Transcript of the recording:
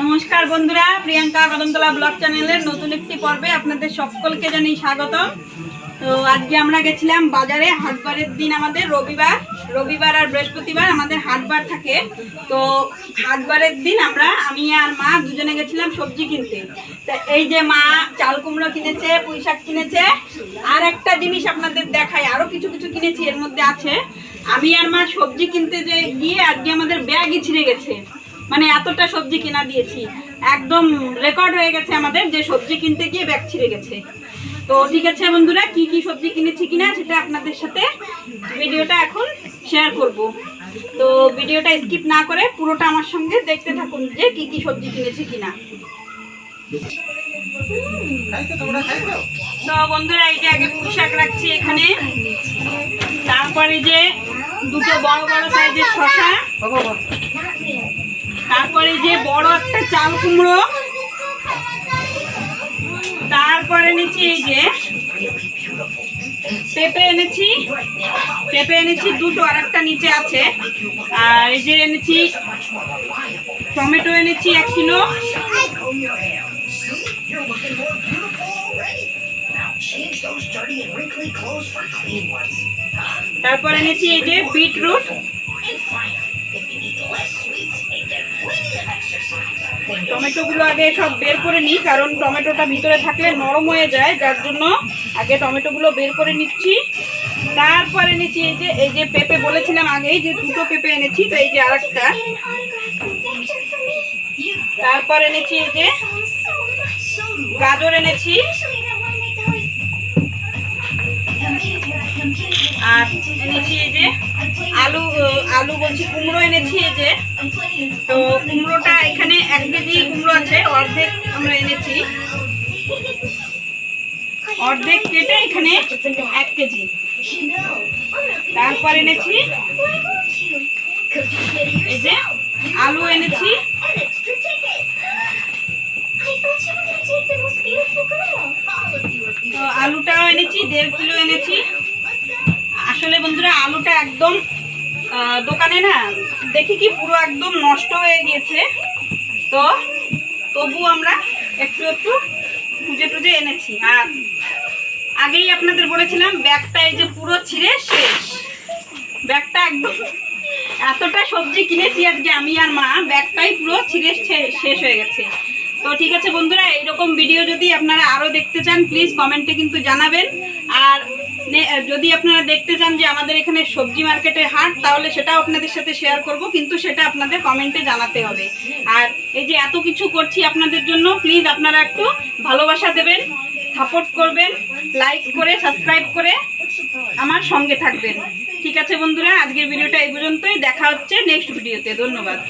নমস্কার বন্ধুরা, প্রিয়াঙ্কা কদমতলা ব্লগ চ্যানেলের নতুন একটি পর্বে আপনাদের সকলকে জানাই স্বাগতম। তো আজকে আমরা গেছিলাম বাজারে, হাটবারের দিন আমাদের, রবিবার। রবিবার আর বৃহস্পতিবার আমাদের হাটবার থাকে। তো হাটবারের দিন আমরা, আমি আর মা দুজনে গেছিলাম সবজি কিনতে। তা এই যে মা চাল কুমড়ো কিনেছে, পুঁই শাক কিনেছে, আর একটা জিনিস আপনাদের দেখাই আরও কিছু কিছু কিনেছি, এর মধ্যে আছে। আমি আর মা সবজি কিনতে যে গিয়ে আজকে আমাদের ব্যাগই ছিঁড়ে গেছে। মানে এতটা সবজি কিনা দিয়েছি। একদম রেকর্ড হয়ে গেছে আমাদের যে সবজি কিনতে গিয়ে ব্যাগ ছিঁড়ে গেছে। তো ঠিক আছে বন্ধুরা, কি কি সবজি কিনেছি কিনা সেটা আপনাদের সাথে ভিডিওটা এখন শেয়ার করব। তো ভিডিওটা স্কিপ না করে পুরোটা আমার সঙ্গে দেখতে থাকুন যে কি কি সবজি কিনেছি কিনা। তো বন্ধুরা, এই যে আগে পুঁই রাখছি এখানে। তারপরে যে দুটো বড় বড় সাইজের শশা তারপরে যে বড় একটা চাল কুমড়ো, তারপরে এনেছি এই যে পেঁপে এনেছি পেঁপে এনেছি দুটো, আর একটা নিচে আছে আর এই যে এনেছি টমেটো এনেছি এক কিলো. তারপর এনেছি এই যে বিটরুট টমেটোগুলো আগে সব বের করে নিই, কারণ টমেটোটা ভিতরে থাকলে নরম হয়ে যায়, যার জন্য আগে টমেটোগুলো বের করে নিচ্ছি। তারপরে এনেছি এই যে এই যে পেঁপে বলেছিলাম আগেই যে দুটো পেঁপে এনেছি, তো এই যে আরেকটা। তারপর এনেছি এই যে গাজর এনেছি। আর এনেছি এই যে আলু আলু বলছি, কুমড়ো এনেছি এই যে। তো কুমড়োটা এখানে এক কেজি কুমড়ো আছে, অর্ধেক আমরা এনেছি। অর্ধেক কেটে এখানে এক কেজি। তারপর এনেছি, এই যে আলু এনেছি। তো আলুটাও এনেছি, দেড় কিলো এনেছি। আসলে বন্ধুরা, আলুটা একদম দোকানে না, দেখি কি পুরো একদম নষ্ট হয়ে গিয়েছে। তো তবু আমরা একটু একটু খুঁজে টুজে এনেছি। আর আগেই আপনাদের বলেছিলাম, ব্যাগটা এই যে পুরো ছিঁড়ে শেষ। ব্যাগটা একদম এতটা সবজি কিনেছি আজকে আমি আর মা, ব্যাগটাই পুরো ছিঁড়ে শেষ হয়ে গেছে। তো ঠিক আছে বন্ধুরা, এইরকম ভিডিও যদি আপনারা আরও দেখতে চান প্লিজ কমেন্টে কিন্তু জানাবেন। আর যদি আপনারা দেখতে চান যে আমাদের এখানে সবজি মার্কেটের হাট, তাহলে সেটাও আপনাদের সাথে শেয়ার করব, কিন্তু সেটা আপনাদের কমেন্টে জানাতে হবে। আর এই যে এত কিছু করছি আপনাদের জন্য প্লিজ আপনারা একটু ভালোবাসা দেবেন সাপোর্ট করবেন লাইক করে সাবস্ক্রাইব করে আমার সঙ্গে থাকবেন। ঠিক আছে বন্ধুরা, আজকের ভিডিওটা এই পর্যন্তই, দেখা হচ্ছে নেক্সট ভিডিওতে ধন্যবাদ।